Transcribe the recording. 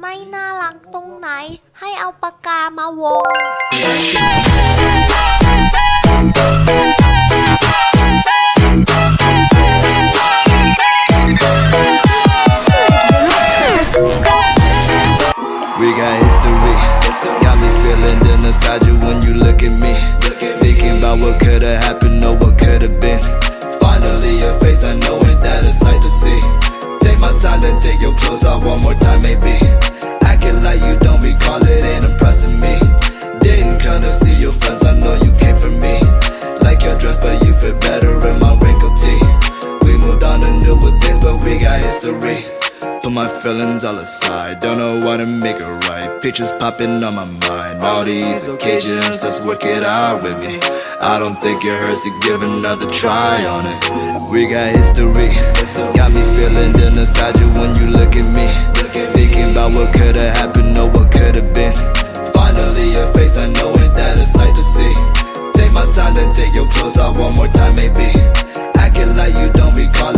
ไม่น่ารักตรงไหน ให้เอาปากกามาวง We got history. Got me feeling the nostalgia when you look at me. Thinking about what could've happened or what could've been. Finally, your face, I know it, that a sight to see. Take my time, then take your clothes off one more time, maybe. My feelings all aside, don't know what to make it right. Pictures popping on my mind. All these occasions, let's work it out with me. I don't think it hurts to give another try on it. We got history, got me feeling the nostalgia when you look at me. Thinking about what could've happened or what could've been. Finally, your face, I know it, that a sight to see. Take my time, then take your clothes off one more time, maybe. Acting like you don't recall